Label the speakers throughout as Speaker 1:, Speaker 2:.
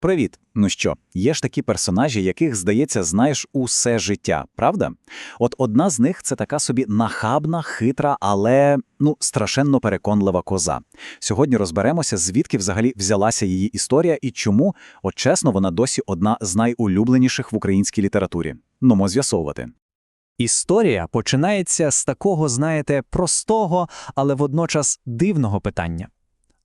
Speaker 1: Привіт! Ну що, є ж такі персонажі, яких, здається, знаєш усе життя, правда? От одна з них це така собі нахабна, хитра, але ну страшенно переконлива коза. Сьогодні розберемося, звідки взагалі взялася її історія і чому, от чесно, вона досі одна з найулюбленіших в українській літературі. Ну, з'ясовувати.
Speaker 2: Історія починається з такого, знаєте, простого, але водночас дивного питання.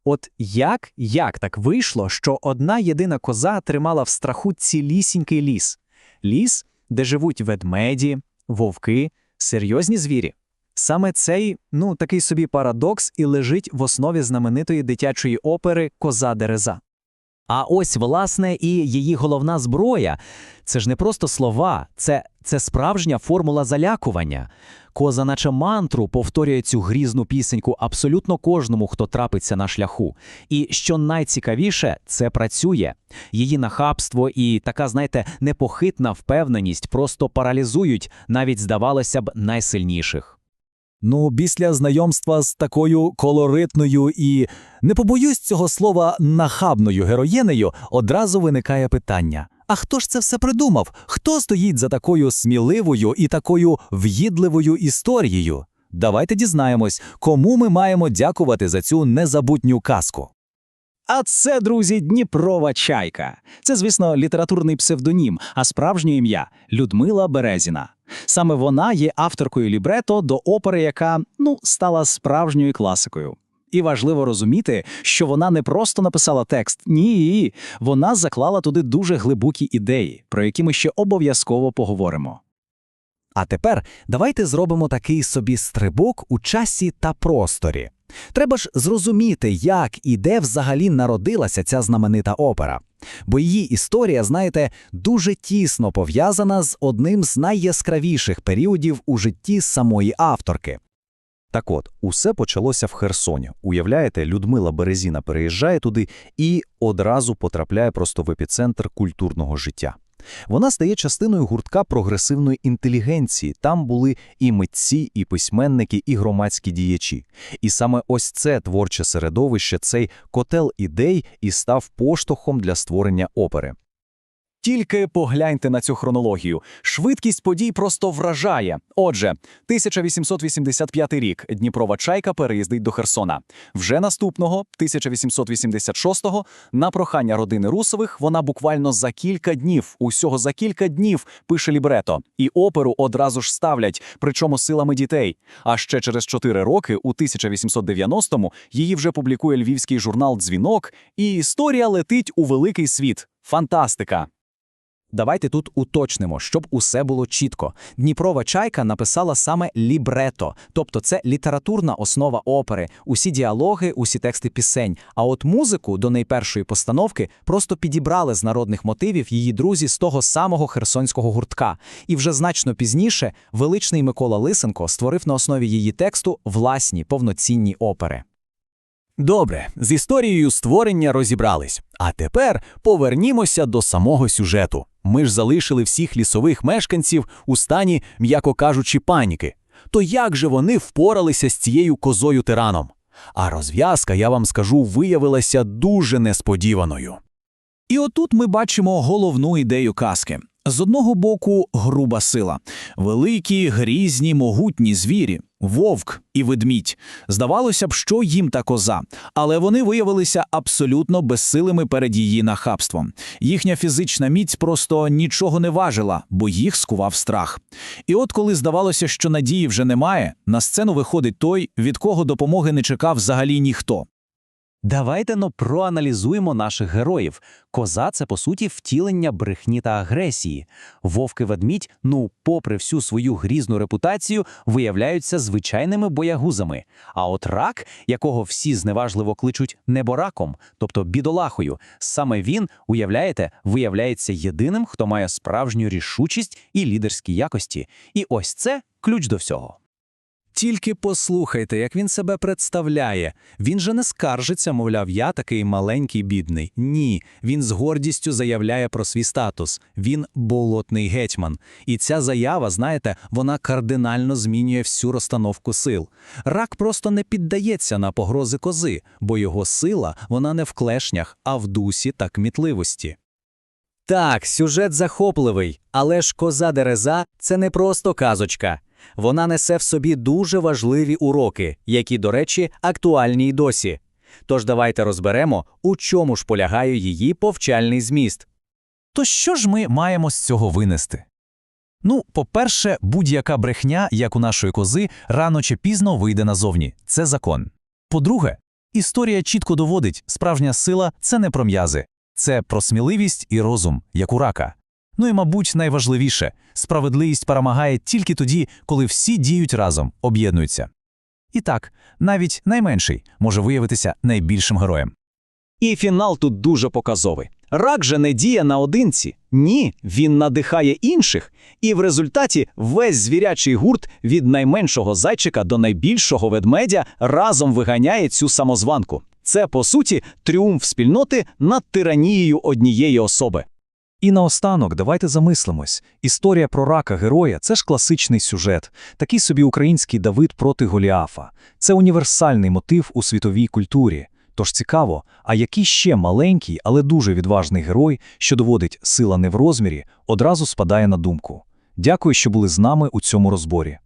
Speaker 2: От як, як так вийшло, що одна єдина коза тримала в страху цілісінький ліс? Ліс, де живуть ведмеді, вовки, серйозні звірі. Саме цей, ну, такий собі парадокс і лежить в основі знаменитої дитячої опери Коза Дереза. А ось, власне, і її головна зброя це ж не просто слова, це, це справжня формула залякування. Коза, наче мантру, повторює цю грізну пісеньку абсолютно кожному, хто трапиться на шляху. І що найцікавіше, це працює. Її нахабство і така, знаєте, непохитна впевненість просто паралізують, навіть здавалося б, найсильніших.
Speaker 3: Ну, після знайомства з такою колоритною і, не побоюсь цього слова, нахабною героїнею, одразу виникає питання. А хто ж це все придумав? Хто стоїть за такою сміливою і такою в'їдливою історією? Давайте дізнаємось, кому ми маємо дякувати за цю незабутню казку.
Speaker 4: А це, друзі, Дніпрова чайка. Це, звісно, літературний псевдонім, а справжнє ім'я Людмила Березіна. Саме вона є авторкою лібрето до опери, яка ну стала справжньою класикою. І важливо розуміти, що вона не просто написала текст, ні, вона заклала туди дуже глибокі ідеї, про які ми ще обов'язково поговоримо.
Speaker 3: А тепер давайте зробимо такий собі стрибок у часі та просторі. Треба ж зрозуміти, як і де взагалі народилася ця знаменита опера. Бо її історія, знаєте, дуже тісно пов'язана з одним з найяскравіших періодів у житті самої авторки. Так от, усе почалося в Херсоні. Уявляєте, Людмила Березіна переїжджає туди і одразу потрапляє просто в епіцентр культурного життя. Вона стає частиною гуртка прогресивної інтелігенції. Там були і митці, і письменники, і громадські діячі. І саме ось це творче середовище, цей котел ідей і став поштовхом для створення опери.
Speaker 4: Тільки погляньте на цю хронологію. Швидкість подій просто вражає. Отже, 1885 рік Дніпрова чайка переїздить до Херсона. Вже наступного, 1886-го, на прохання родини Русових, вона буквально за кілька днів, усього за кілька днів пише лібрето. І оперу одразу ж ставлять, причому силами дітей. А ще через 4 роки, у 1890-му, її вже публікує львівський журнал Дзвінок, і історія летить у великий світ. Фантастика!
Speaker 2: Давайте тут уточнимо, щоб усе було чітко. Дніпрова чайка написала саме лібрето, тобто це літературна основа опери, усі діалоги, усі тексти пісень. А от музику до найпершої постановки просто підібрали з народних мотивів її друзі з того самого херсонського гуртка. І вже значно пізніше величний Микола Лисенко створив на основі її тексту власні повноцінні опери.
Speaker 3: Добре, з історією створення розібрались. А тепер повернімося до самого сюжету. Ми ж залишили всіх лісових мешканців у стані, м'яко кажучи, паніки. То як же вони впоралися з цією козою тираном? А розв'язка, я вам скажу, виявилася дуже несподіваною.
Speaker 4: І отут ми бачимо головну ідею казки. З одного боку, груба сила, великі, грізні, могутні звірі, вовк і ведмідь. Здавалося б, що їм та коза, але вони виявилися абсолютно безсилими перед її нахабством. Їхня фізична міць просто нічого не важила, бо їх скував страх. І от коли здавалося, що надії вже немає, на сцену виходить той, від кого допомоги не чекав взагалі ніхто.
Speaker 2: Давайте но проаналізуємо наших героїв. Коза це по суті втілення брехні та агресії. Вовки ведмідь, ну, попри всю свою грізну репутацію, виявляються звичайними боягузами. А от рак, якого всі зневажливо кличуть небораком, тобто бідолахою, саме він, уявляєте, виявляється єдиним, хто має справжню рішучість і лідерські якості. І ось це ключ до всього.
Speaker 3: Тільки послухайте, як він себе представляє. Він же не скаржиться, мовляв, я такий маленький бідний. Ні, він з гордістю заявляє про свій статус. Він болотний гетьман. І ця заява, знаєте, вона кардинально змінює всю розстановку сил. Рак просто не піддається на погрози кози, бо його сила вона не в клешнях, а в дусі та кмітливості. Так, сюжет захопливий, але ж коза Дереза – це не просто казочка. Вона несе в собі дуже важливі уроки, які, до речі, актуальні й досі. Тож давайте розберемо, у чому ж полягає її повчальний зміст.
Speaker 4: То що ж ми маємо з цього винести? Ну, по-перше, будь-яка брехня, як у нашої кози, рано чи пізно вийде назовні. Це закон. По-друге, історія чітко доводить, справжня сила – це не про м'язи. Це про сміливість і розум, як у рака. Ну і, мабуть, найважливіше – справедливість перемагає тільки тоді, коли всі діють разом, об'єднуються. І так, навіть найменший може виявитися найбільшим героєм.
Speaker 1: І фінал тут дуже показовий. Рак же не діє наодинці. Ні, він надихає інших. І в результаті весь звірячий гурт від найменшого зайчика до найбільшого ведмедя разом виганяє цю самозванку. Це, по суті, тріумф спільноти над тиранією однієї особи.
Speaker 2: І наостанок давайте замислимось. Історія про рака героя – це ж класичний сюжет, такий собі український Давид проти Голіафа. Це універсальний мотив у світовій культурі. Тож цікаво, а який ще маленький, але дуже відважний герой, що доводить сила не в розмірі, одразу спадає на думку. Дякую, що були з нами у цьому розборі.